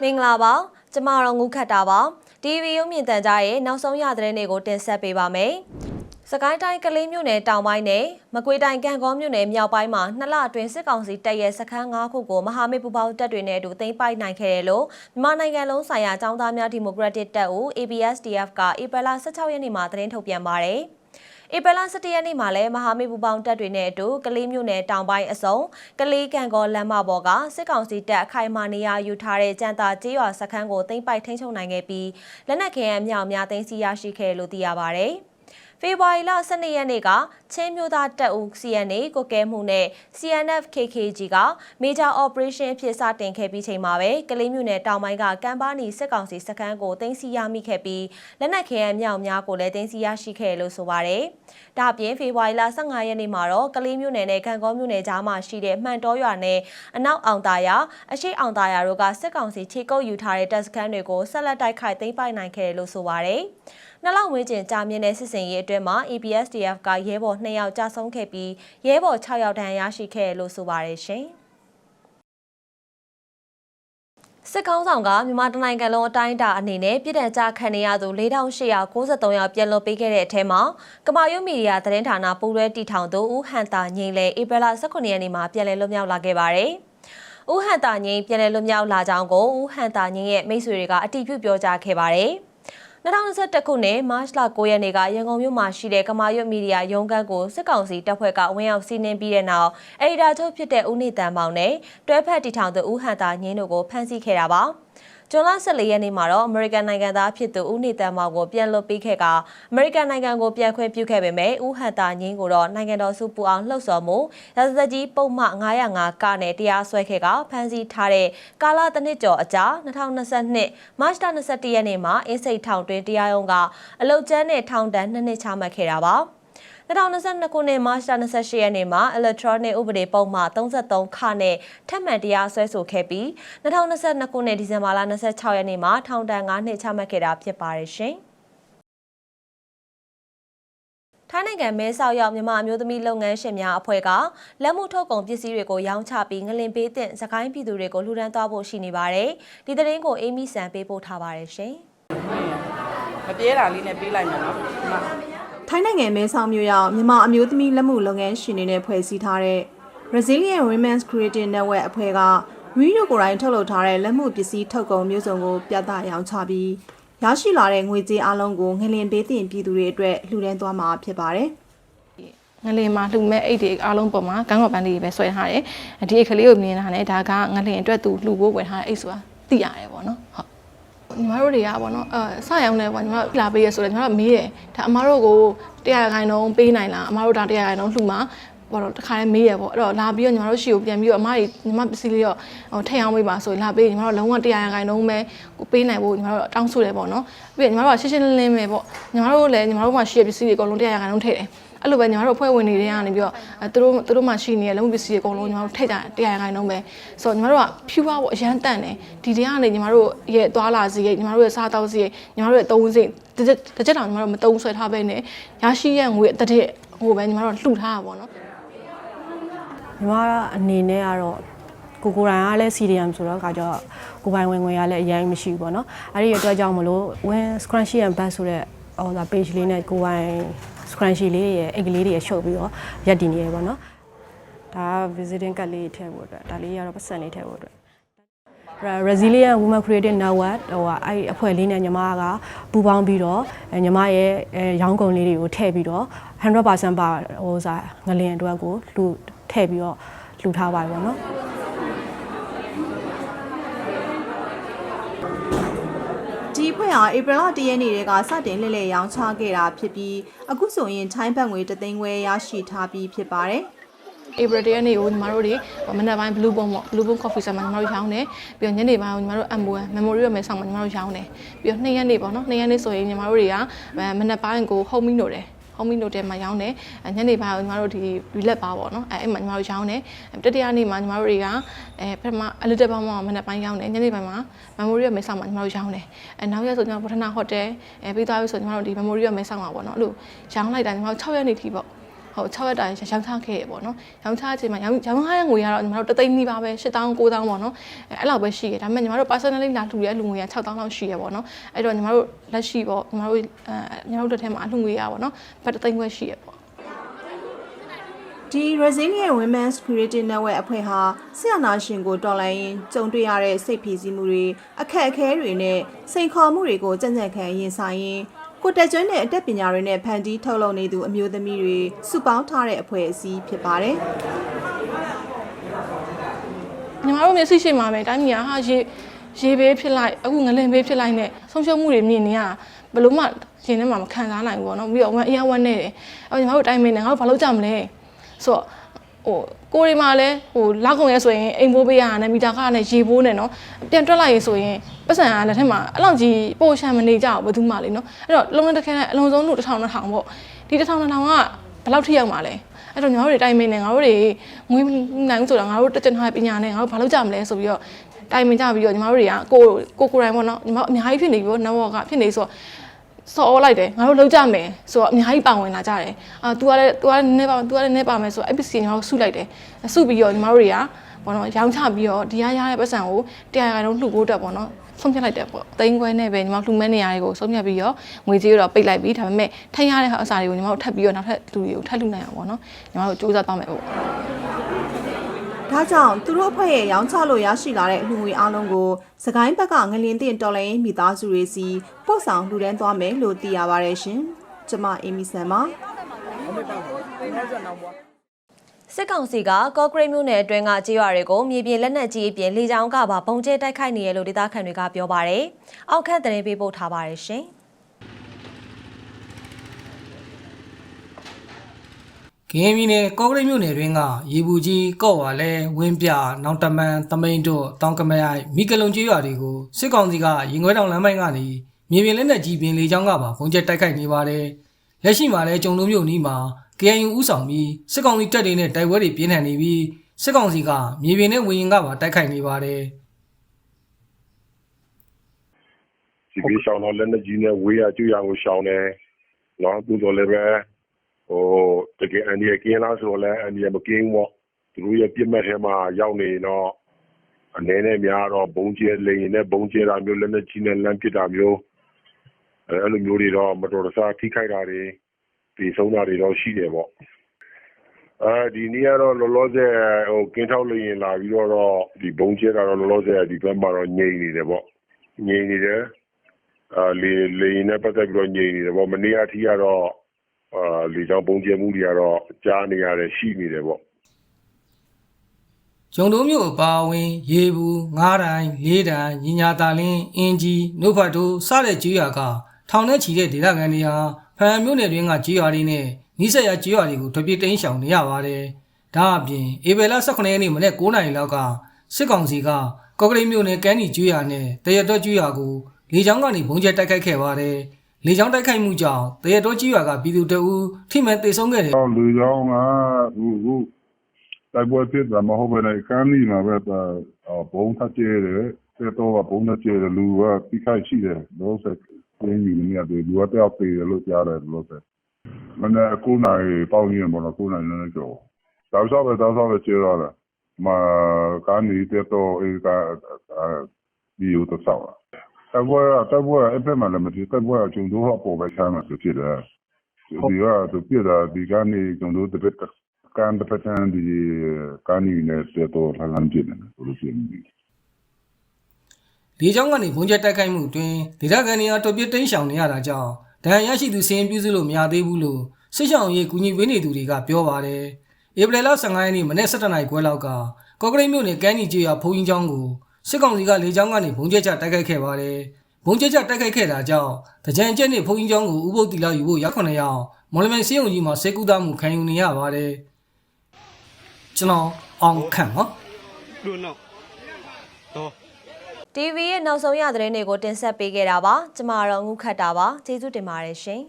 မင်္ဂလာပါကျမတော့ငုခတ်တာပါ TV ရုံမြင့်တန်ကြားရဲ့နောက်ဆုံးရသတင်းတွေကိုတင်ဆက်ပေးပါမယ်စကိုင်းတိုင်းကလေးမြို့နယ်တောင်ပိုင်းနဲ့မကွေးတိုင်းကံကောမြို့နယ်မြောက်ပိုင်းမှာနှစ်လအတွင်းစစ်ကောင်စီတပ်ရဲ့စခန်း၅ခုကိုမဟာမိတ်ပူပေါင်းတပ်တွေနဲ့အတူသိမ်းပိုက်နိုင်ခဲ့တယ်လို့မြန်မာနိုင်ငံလုံးဆိုင်ရာចောင်းသားများဒီမိုကရက်တစ်တပ်ဦး ABSDF ကဧပြီလ16ရက်နေ့မှာသတင်းထုတ်ပြန်ပါတယ် ဧပြီလ17ရက်နေ့မှာလည်းမဟာမိတ်ပူပေါင်းတပ်တွေနဲ့အတူကလေးမြို့နယ်တောင်ပိုင်းအစုံကလေးကံကောလမ်းမပေါ်ကစစ်ကောင်စီတပ်အခိုင်အမာနေရာယူထားတဲ့ကြံတာကျေးရွာစခန်းကိုသိမ်းပိုက်ထိန်းချုပ်နိုင်ခဲ့ပြီးလက်နက်ခဲယမ်းအမြောက်အများသိမ်းဆည်းရရှိခဲ့တယ်လို့သိရပါဗျ။ ဖေဖော်ဝါရီလ12ရက်နေ့ကချင်းမျိုးသားတပ်ဦး CNA ကိုကဲမှုနဲ့ CNF KKG က Major Operation ဖြစ်စတင်ခဲ့ပြီးချိန်မှာပဲကလေးမျိုးနယ်တောင်ပိုင်းကကမ်ပါနီစစ်ကောင်စီစခန်းကိုသိမ်းဆည်းရမိခဲ့ပြီးလက်နက်ခဲယမ်းမြောက်များကိုလည်းသိမ်းဆည်းရရှိခဲ့လို့ဆိုပါတယ်။ဒါ့အပြင်ဖေဖော်ဝါရီလ15ရက်နေ့မှာတော့ကလေးမျိုးနယ်နဲ့ကံကောမျိုးနယ်ကြားမှာရှိတဲ့မှန်တော်ရွာနဲ့အနောက်အောင်တာယာအရှိအောင်တာယာတို့ကစစ်ကောင်စီခြေကုပ်ယူထားတဲ့တပ်စခန်းတွေကိုဆက်လက်တိုက်ခိုက်သိမ်းပိုက်နိုင်ခဲ့တယ်လို့ဆိုပါတယ်။ နှစ်လဝန်းကျင်ကြာမြင့်တဲ့စစ်စင်ရေးအတွင်းမှာ ABSDF ကရဲဘော်2ယောက်ကြာဆုံးခဲ့ပြီးရဲဘော်6ယောက်ဒဏ်ရာရရှိခဲ့တယ်လို့ဆိုပါတယ်ရှင်။စစ်ကောင်းဆောင်ကမြန်မာတိုင်းနိုင်ငံလုံးအတိုင်းအတာအနေနဲ့ပြည်ထန်ကြခံနေရသူ4893ယောက်ပြန်လွှတ်ပေးခဲ့တဲ့အထက်မှာကမာယုမီဒီယာသတင်းဌာနပူးတွဲတီထောင်သူဦးဟန်တာငိမ့်လေဧပြီလ18ရက်နေ့မှာပြန်လည်လွတ်မြောက်လာခဲ့ပါတယ်။ဦးဟန်တာငိမ့်ပြန်လည်လွတ်မြောက်လာကြောင်းကိုဦးဟန်တာငိမ့်ရဲ့မိတ်ဆွေတွေကအတည်ပြုပြောကြားခဲ့ပါတယ်။ 2021ခုနှစ်မတ်လ9ရက်နေ့ကရန်ကုန်မြို့မှာရှိတဲ့ကမာရွတ်မီဒီယာရုံးခန်းကိုစစ်ကောင်စီတပ်ဖွဲ့ကဝင်ရောက်စီးနင်းပြီးတဲ့နောက်အရီဒါချုပ်ဖြစ်တဲ့ဦးနေတန်ပေါင်နဲ့တွဲဖက်တီထောင်သူဦးဟန်တာညင်းတို့ကိုဖမ်းဆီးခဲ့တာပါ။ ဇွန်လ14ရက်နေ့မှာတော့အမေရိကန်နိုင်ငံသားဖြစ်သူဦးနေတန်မောင်ကိုပြန်လွှတ်ပေးခဲ့ကအမေရိကန်နိုင်ငံကိုပြန်ခွင့်ပြုခဲ့ပေမဲ့ဦးဟန်တာငင်းကိုတော့နိုင်ငံတော်စုပူအောင်လှုပ်ဆော်မှုရာဇသက်ကြီးပုံမှ905ကနဲ့တရားစွဲခဲ့ကဖမ်းဆီးထားတဲ့ကာလတစ်နှစ်ကျော်အကြာ2022မတ်လ21ရက်နေ့မှာအင်းစိတ်ထောင်တွင်တရားရုံးကအလုတ်ကျန်းနဲ့ထောင်ဒဏ်2နှစ်ချမှတ်ခဲ့တာပါ။ 2022ခုနှစ်မတ်လ28ရက်နေ့မှာ electronic ဥပဒေပုံမှန်33ခနဲ့ထပ်မံတရားစွဲဆိုခဲ့ပြီး2022ခုနှစ်ဒီဇင်ဘာလ26ရက်နေ့မှာထောင်ဒဏ်9နှစ်ချမှတ်ခဲ့တာဖြစ်ပါတယ်ရှင်။ထိုင်းနိုင်ငံမဲဆောက်ရောက်မြန်မာအမျိုးသမီးလုပ်ငန်းရှင်များအဖွဲ့ကလက်မှုထုတ်ကုန်ပစ္စည်းတွေကိုရောင်းချပြီးငလင်ပေးတဲ့စကိုင်းပြည်သူတွေကိုလှူဒန်းသွားဖို့ရှိနေပါတယ်။ဒီသတင်းကိုအေးမီဆန်ပေးပို့ထားပါတယ်ရှင်။မပြဲတာလေးနဲ့ပေးလိုက်မယ်နော်ဒီမှာ ထိုင်းနိုင်ငံမဲဆောက်မြို့ရောက်မြန်မာအမျိုးသမီးလက်မှုလုပ်ငန်းရှင်တွေနဲ့ဖွဲ့စည်းထားတဲ့ Resilient Women's Creative Network အဖွဲ့ကမိမိတို့ကိုယ်တိုင်ထုတ်လုပ်ထားတဲ့လက်မှုပစ္စည်းထုတ်ကုန်မျိုးစုံကိုပြသရောင်းချပြီးရရှိလာတဲ့ငွေကြေးအလုံးကိုငလင်ပေးတင်ပြည်သူတွေအတွက်လှူဒန်းသွားမှာဖြစ်ပါတယ်။ငလင်မှာလှူမဲ့အိတ်တွေအားလုံးပေါ်မှာကန်းကော်ပန်းလေးတွေပဲဆွဲထားတယ်ဒီအိတ်ကလေးကိုမြင်တာနဲ့ဒါကငလင်အတွက်သူလှူဖို့ဝယ်ထားတဲ့အိတ်ဆိုတာသိရတယ်ပေါ့နော်ဟုတ် ညီမတို့တွေကပေါ့နော်အဲစရောင်းနေပေါ့ညီမတို့လာပေးရဆိုတော့ညီမတို့မေးတယ်ဒါအမတို့ကိုတရားခိုင်နှုန်းပေးနိုင်လားအမတို့ဒါတရားခိုင်နှုန်းလှူမှာပေါ့တော့တခါလေးမေးရပေါ့အဲ့တော့လာပြီးတော့ညီမတို့ရှီကိုပြန်ပြီးတော့အမတွေညီမပစ္စည်းလေးတော့ဟိုထည့်အောင်ပေးပါဆိုရင်လာပေးညီမတို့လုံးဝတရားခိုင်နှုန်းပဲကိုပေးနိုင်ဖို့ညီမတို့တောင်းဆိုတယ်ပေါ့နော်ပြီးတော့ညီမတို့ကရှင်းရှင်းလင်းလင်းပဲပေါ့ညီမတို့လည်းညီမတို့မှရှိရပစ္စည်းတွေအကုန်လုံးတရားခိုင်နှုန်းထည့်တယ် အဲ့လိုပဲညီမတို့အဖွဲ့ဝင်တွေတွေကနေပြီးတော့အဲသူတို့သူတို့မှရှိနေတဲ့လုံးဝပစ္စည်းတွေအကုန်လုံးညီမတို့ထည့်ကြတရားခိုင်နှုန်းပဲဆိုတော့ညီမတို့ကဖြူပါပေါ့အရန်တန့်တယ်ဒီတွေကနေညီမတို့ရဲ့သွားလာစီရိတ်ညီမတို့ရဲ့စားတောက်စီရိတ်ညီမတို့ရဲ့သုံးစိတ်တစ်ချက်တစ်ချက်တောင်ညီမတို့မသုံးဆွဲထားပဲနဲ့ရရှိရငွေတစ်တဲ့ဟိုပဲညီမတို့လှူထားတာပေါ့နော်ညီမအနေနဲ့ကတော့ကိုကိုရိုင်းကလည်း CDM ဆိုတော့ခါကျတော့ကိုပိုင်ဝင်ဝင်ရလည်းအရင်မရှိဘူးပေါ့နော်အဲ့ဒီအတွက်ကြောင့်မလို့ win scrunchie and back ဆိုတဲ့ဟိုဒါ page လေးနဲ့ကိုပိုင် scrunchie လေးရဲ့အိတ်ကလေးတွေရှုပ်ပြီးတော့ရက်တည်နေရပေါ့နော်ဒါ visiting card လေးထည့်ဖို့အတွက်ဒါလေးကတော့ပတ်စံလေးထည့်ဖို့အတွက် Resilient Women Creative Network ဟိုအဲ့အဖွဲ့လေးနဲ့ညီမကပူးပေါင်းပြီးတော့ညီမရဲ့ရောင်းကုန်လေးတွေကိုထည့်ပြီးတော့100%ပါဟိုစားငလင်အတွက်ကိုလူထည့်ပြီးတော့လှူထားပါတယ်ပေါ့နော် ဒီအဖွဲ့ဟာဧပြီလ1ရက်နေ့တည်းကစတင်လှည့်လည်ရောင်းချခဲ့တာဖြစ်ပြီးအခုဆိုရင်ထိုင်းဘတ်ငွေ3သိန်းခွဲရရှိထားပြီးဖြစ်ပါတယ်။ April တရက်နေ့ကိုညီမတို့တွေမနက်ပိုင်း Blue Bone ပေါ့ Blue Bone Coffee ဆိုင်မှာညီမတို့ရောင်းတယ်ပြီးတော့ညနေပိုင်းကိုညီမတို့ M1 Memory ရမယ်ဆောင်မှာညီမတို့ရောင်းတယ်ပြီးတော့2ရက်နေ့ပေါ့နော်2ရက်နေ့ဆိုရင်ညီမတို့တွေကမနက်ပိုင်းကို Home Mino တယ် home mino တဲမှာရောင်းတယ်ညနေပိုင်းကိုညီမတို့ဒီ relax ပါပေါ့နော်အဲအဲ့မှာညီမတို့ရောင်းတယ်တတိယနေ့မှာညီမတို့တွေကအဲပထမအလစ်တက်ပေါင်းမှာမနက်ပိုင်းရောင်းတယ်ညနေပိုင်းမှာ memory ရမယ်ဆောင်မှာညီမတို့ရောင်းတယ်အဲနောက်ရက်ဆိုညီမတို့ပထနာ hotel အဲပြီးသွားပြီဆိုညီမတို့ဒီ memory ရမယ်ဆောင်မှာပေါ့နော်အဲ့လိုရောင်းလိုက်တာညီမတို့6ရက်နေ့ထိပေါ့ ဟဟုတ်6ရက်တာရောင်းချခဲ့ရပေါ့နော်ရောင်းချချိန်မှာရောင်းရောင်းချတဲ့ငွေကတော့ညီမတို့တသိန်းနီးပါးပဲ8000 9000ပေါ့နော်အဲအဲ့လောက်ပဲရှိရဒါပေမဲ့ညီမတို့ personally လာလှူရလူငွေက6000လောက်ရှိရပေါ့နော်အဲ့တော့ညီမတို့လက်ရှိပေါ့ညီမတို့အဲညီမတို့တစ်ထက်မှာအလှူငွေရပေါ့နော်ဘတ်တသိန်းခွဲရှိရပေါ့ဒီ Resilient Women's Creative Network အဖွဲ့ဟာဆရာနာရှင်ကိုတော်လိုင်းရင်ကြုံတွေ့ရတဲ့စိတ်ဖိစီးမှုတွေအခက်အခဲတွေနဲ့စိန်ခေါ်မှုတွေကိုကြံ့ကြံ့ခံရင်ဆိုင်ရင် ကိုတက်ကျွန်းတဲ့အတတ်ပညာတွေနဲ့ဖန်တီးထုတ်လုပ်နေသူအမျိုးသမီးတွေစုပေါင်းထားတဲ့အဖွဲ့အစည်းဖြစ်ပါတယ်။ညီမတို့မျက်စိရှိမှာပဲတိုင်းပြည်ကဟာရေရေဘေးဖြစ်လိုက်အခုငလင်ဘေးဖြစ်လိုက်နဲ့ဆုံးရှုံးမှုတွေမြင်နေရဘယ်လို့မှရှင်ထဲမှာမခံစားနိုင်ဘူးပေါ့နော်ပြီးတော့ဝမ်းအရဝမ်းနေတယ်အော်ညီမတို့တိုင်းမင်းနဲ့ငါတို့ဘာလုပ်ကြမလဲဆိုတော့ဟိုကိုရီမာလည်းဟိုလောက်ကုန်ရဲဆိုရင်အိမ်ဘိုးပေးရတာနဲ့မီတာကားနဲ့ရေဘိုးနဲ့နော်ပြန်တွက်လိုက်ရင်ဆိုရင် ပတ်စံကလက်ထက်မှာအဲ့လောက်ကြီးပို့ရှမ်းမနေကြဘူးဘယ်သူမှလေနော်အဲ့တော့လုံးဝတစ်ခဲနဲ့အလုံးစုံလို့တစ်ထောင်တစ်ထောင်ပေါ့ဒီတစ်ထောင်တစ်ထောင်ကဘယ်လောက်ထိရောက်မှာလဲအဲ့တော့ညီမတို့တွေတိုင်းမင်းနဲ့ငါတို့တွေငွေနိုင်ဆိုတာငါတို့တက်ကျင်ထားတဲ့ပညာနဲ့ငါတို့ဘာလုပ်ကြမလဲဆိုပြီးတော့တိုင်ပင်ကြပြီးတော့ညီမတို့တွေကကိုကိုကိုရိုင်းပေါ့နော်ညီမအများကြီးဖြစ်နေပြီးတော့ network ကဖြစ်နေဆိုတော့ ဆော်လိုက်တယ်ငါတို့လုံးကြမယ်ဆိုတော့အများကြီးပါဝင်လာကြတယ်အာ तू ကလည်း तू ကလည်းနည်းပါ तू ကလည်းနည်းပါမယ်ဆိုတော့ APC ညီမတို့စုလိုက်တယ်စုပြီးတော့ညီမတို့တွေကဘောနော်ရောင်းချပြီးတော့ဒီရရတဲ့ပတ်စံကိုတရားရတော့လှူဖို့တက်ပေါ့နော် ဆုံးဖြတ်လိုက်တယ်ပေါ့တိန်ခွဲနဲ့ပဲညီမလှူမဲ့နေရာတွေကိုဆုံးဖြတ်ပြီးတော့ငွေကြေးတော့ပိတ်လိုက်ပြီးဒါပေမဲ့ထိုင်ရတဲ့ဟာအစားတွေကိုညီမတို့ထပ်ပြီးတော့နောက်ထပ်လူတွေကိုထပ်လှူနိုင်အောင်ပေါ့နော်ညီမတို့စူးစမ်းသွားမယ်ပေါ့ဒါကြောင့်သူတို့အဖွဲ့ရဲ့ရောင်းချလို့ရရှိလာတဲ့အလှူငွေအလုံးကိုစကိုင်းဘက်ကငလင်တင်တော်လိုင်းမိသားစုတွေစီပို့ဆောင်လှူဒန်းသွားမယ်လို့သိရပါတယ်ရှင်။ကျမအေမီဆန်ပါ စစ်ကောင်စီကကော့ဂရိတ်မြို့နယ်အတွင်းကကြေးရွာတွေကိုမြေပြင်လက်နက်ကြီးအပြင်လေကြောင်းကပါပုံကျဲတိုက်ခိုက်နေရလို့ဒေသခံတွေကပြောပါတယ်။အောက်ခတ်သတင်းပေးပို့ထားပါတယ်ရှင်။ကင်းပြည်နယ်ကော့ကရိတ်မြို့နယ်တွင်ကရေဘူးကြီးကော့ဝါလဲဝင်းပြနောင်တမန်တမိန်တို့တောင်ကမရိုက်မိကလုံကျွေးရွာတွေကိုစစ်ကောင်စီကရင်ခွဲတောင်လမ်းပိုင်းကနေမြေပြင်လက်နက်ကြီးပင်လေကြောင်းကပါပုံကျက်တိုက်ခိုက်နေပါတယ်။လက်ရှိမှာလည်းကြုံလုံးမြို့နီးမှာ KNU ဥဆောင်ပြီးစစ်ကောင်စီတပ်တွေနဲ့တိုက်ပွဲတွေပြင်းထန်နေပြီးစစ်ကောင်စီကမြေပြင်နဲ့ဝေရင်ကပါတိုက်ခိုက်နေပါတယ်။ဒီပြီးရှောင်းတော့လက်နက်ကြီးနဲ့ဝေးရကျွရကိုရှောင်းတယ်နော်သူတို့လည်းပဲဟိုတကယ်အန်ဒီကင်းလားဆိုတော့လည်းအန်ဒီမကင်းဘူးပေါ့သူတို့ရဲ့ပြစ်မှတ်ထဲမှာရောက်နေတော့အနေနဲ့များတော့ဘုံကျဲလိန်နဲ့ဘုံကျဲတာမျိုးလက်နက်ကြီးနဲ့လမ်းပစ်တာမျိုးအဲအဲ့လိုမျိုးတွေတော့မတော်တဆထိခိုက်တာတွေ ဒီဆုံးတာတွေတော့ရှိတယ်ပေါ့အဲဒီနေ့ကတော့လောလောဆယ်ဟိုကင်းထောက်လိန်လာပြီးတော့ဒီဘုံကျဲတာတော့လောလောဆယ်ဒီဘက်မှာတော့ငြိမ်နေတယ်ပေါ့ငြိမ်နေတယ်အာလေလေနဲ့ပတ်သက်ပြီးတော့ညင်နေတယ်ပေါ့မနေ့အထိကတော့အာလေကြောင့်ပုံကျဲမှုတွေကတော့ကြားနေရတယ်ရှိနေတယ်ပေါ့ဂျုံတုံးမြို့အပါအဝင် ရေဘူးငားတိုင်းလေးတန်းညီညာတာလင်းအင်းကြီးနှုတ်ဖတ်တို့စတဲ့ကြေးရွာကထောင်ထဲချီတဲ့ဒေသခံတွေဟာ ဖရန်မြို့နယ်တွင်းကကြေးရွာတွေနဲ့နီးစပ်ရာကြေးရွာတွေကိုထွက်ပြေးတိမ်းရှောင်နေရပါတယ်။ဒါအပြင်ဧပြီလ18ရက်နေ့မနေ့9:00နာရီလောက်ကစစ်ကောင်စီကကော့ကရိတ်မြို့နယ်ကမ်းနီကြေးရွာနဲ့တရတော်ကြေးရွာကိုလေကြောင်းကနေဘုံကျဲတိုက်ခိုက်ခဲ့ပါတယ်။လေကြောင်းတိုက်ခိုက်မှုကြောင့်တရတော်ကြေးရွာကပြည်သူတအူးထိမှန်သေဆုံးခဲ့တယ်တော့လူကြောင်းကဟိုဟိုတိုက်ပွဲဖြစ်တာမဟုတ်ဘဲနဲ့ကမ်းနီမှာပဲဘုံထကျဲတယ်တဲ့တော့ဘုံထကျဲတယ်လူကပြိခိုက်ရှိတယ်လို့ဆို ပြင်းယူနေရတယ်လူကတယောက်ပြေတယ်လို့ကြားတယ်လို့ဆိုမနေ့ကိုနိုင်ပေါင်းရင်ဘောနော်ကိုနိုင်လည်းကြောတောက်ဆောက်ပဲတောက်ဆောက်ပဲကျေတော့လားမကမ်းနီတဲ့တော့အေကဒီယူတော့ဆောက်တိုက်ပွဲတိုက်ပွဲအဲ့ဘက်မှာလည်းမဖြစ်တိုက်ပွဲအကျုံတို့ဟောပေါ်ပဲချမ်းမှာဖြစ်တယ်ဒီကသူပြတာဒီကနေကျွန်တော်တို့တစ်ပတ်ကန်တစ်ပတ်တန်းဒီကန်ယူနေတဲ့တော့လာလမ်းပြနေတယ်လို့ပြောနေတယ် လေကြောင်းကနေဘုံကျက်တိုက်ခိုက်မှုအတွင်းဒေသခံတွေအားတော်ပြတိမ်းရှောင်နေရတာကြောင့်ဒဏ်ရာရရှိသူစည်ရင်ပြုစုလို့မရသေးဘူးလို့စစ်ရှောင်ရေးကူညီပေးနေသူတွေကပြောပါတယ်။ဧပြီလ15ရက်နေ့မနေ့17နာရီခွဲလောက်ကကော့ကရိတ်မြို့နယ်ကမ်းနီကျေးရွာဘုံကြီးကျောင်းကိုစစ်ကောင်စီကလေကြောင်းကနေဘုံကျက်ချတိုက်ခိုက်ခဲ့ပါတယ်။ဘုံကျက်ချတိုက်ခိုက်ခဲ့တာကြောင့်တကြံကျက်နဲ့ဘုံကြီးကျောင်းကိုဥပုပ်တီလာယူဖို့ရောက်9ရောက်မော်လမြိုင်စေယုံကြီးမှာစေကူသားမှုခံယူနေရပါတယ်။ကျွန်တော်အောင်ခန့်နော် TV ရဲ့နောက်ဆုံးရသတင်းတွေကိုတင်ဆက်ပေးခဲ့တာပါ ကျမကတော့ငုခတ်တာပါကျေးဇူးတင်ပါတယ်ရှင်